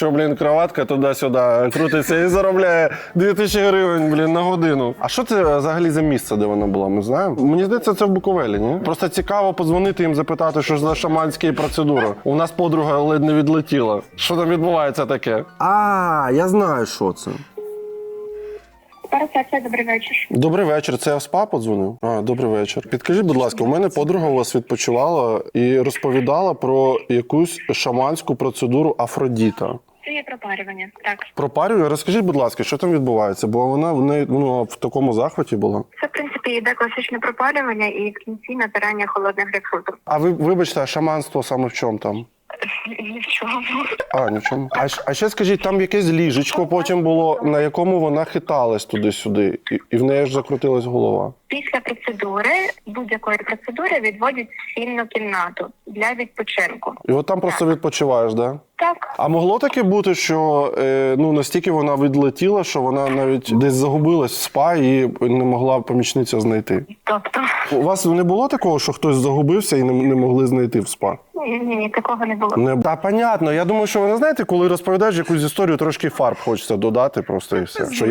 Що, блін, кроватка туди-сюди крутиться і заробляє 2000 гривень, блін, на годину. А що це взагалі за місце, де вона була? Ми знаємо? Мені здається, це в Буковелі, ні? Просто цікаво подзвонити їм, запитати, що ж за шаманські процедури. У нас подруга ледь не відлетіла. Що там відбувається таке? А, я знаю, що це. Добрий вечір. Добрий вечір. Це я в СПА подзвонив? А, добрий вечір. Підкажіть, будь ласка, у мене подруга у вас відпочивала і розповідала про якусь шаманську процедуру Афродіта. Пропарювання. Так. Пропарюю, розкажіть, будь ласка, що там відбувається? Бо вона в неї ну, в такому захваті була. Це, в принципі, йде класичне пропалювання і в кінці натирання холодних грейпфрутів. А ви вибачте, а шаманство саме в чому там? Ні в чому. А, ні в чому. А, а ще скажіть, там якесь ліжечко потім було, на якому вона хиталась туди-сюди, і, і в неї ж закрутилась голова. Після процедури, будь-якої процедури, відводять в спільну кімнату для відпочинку. І от там просто відпочиваєш, да? Так, А могло таке бути, що е, ну настільки вона відлетіла, що вона навіть десь загубилась в спа і не могла помічниця знайти. тобто, У вас не було такого, що хтось загубився і не, не могли знайти в спа? ні, ні, ні, такого не було. Не та понятно. Я думаю, що ви не знаєте, коли розповідаєш якусь історію, трошки фарб хочеться додати, просто і все. Що